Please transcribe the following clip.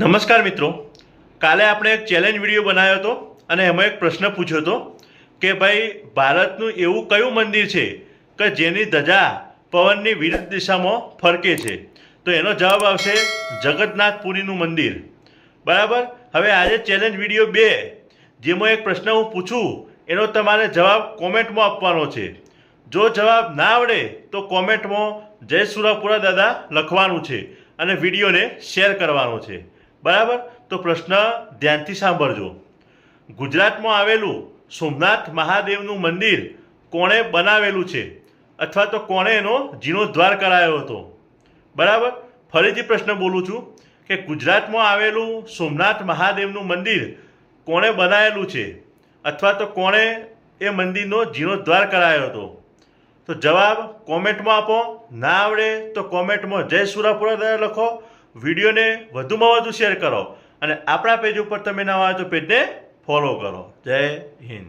નમસ્કાર મિત્રો. કાલે આપણે એક ચેલેન્જ વીડિયો બનાવ્યો હતો અને એમાં એક પ્રશ્ન પૂછ્યો હતો કે ભાઈ, ભારતનું એવું કયું મંદિર છે કે જેની ધજા પવનની વિરુદ્ધ દિશામાં ફરકે છે? તો એનો જવાબ આવશે જગતનાથપુરીનું મંદિર. બરાબર? હવે આજે ચેલેન્જ વીડિયો બે, જેમાં એક પ્રશ્ન હું પૂછું, એનો તમારે જવાબ કોમેન્ટમાં આપવાનો છે. જો જવાબ ના આવડે, તો કોમેન્ટમાં જય સુરાપુરા દાદા લખવાનું છે અને વિડીયોને શેર કરવાનો છે. બરાબર? તો પ્રશ્ન ધ્યાનથી સાંભળજો. ગુજરાતમાં આવેલું સોમનાથ મહાદેવનું મંદિર કોણે બનાવેલું છે? અથવા તો કોણે એનો જીર્ણોદ્ધાર કરાયો હતો? બરાબર? ફરીથી પ્રશ્ન બોલું છું કે ગુજરાતમાં આવેલું સોમનાથ મહાદેવનું મંદિર કોણે બનાવેલું છે? અથવા તો કોણે એ મંદિરનો જીર્ણોદ્ધાર કરાયો હતો? તો જવાબ કોમેન્ટમાં આપો. ના આવડે તો કોમેન્ટમાં જય સુરાપુરા લખો. વિડીયોને વધુમાં વધુ શેર કરો અને આપણા પેજ ઉપર તમે નવા હોય તો પેજને ફોલો કરો. જય હિન્દ.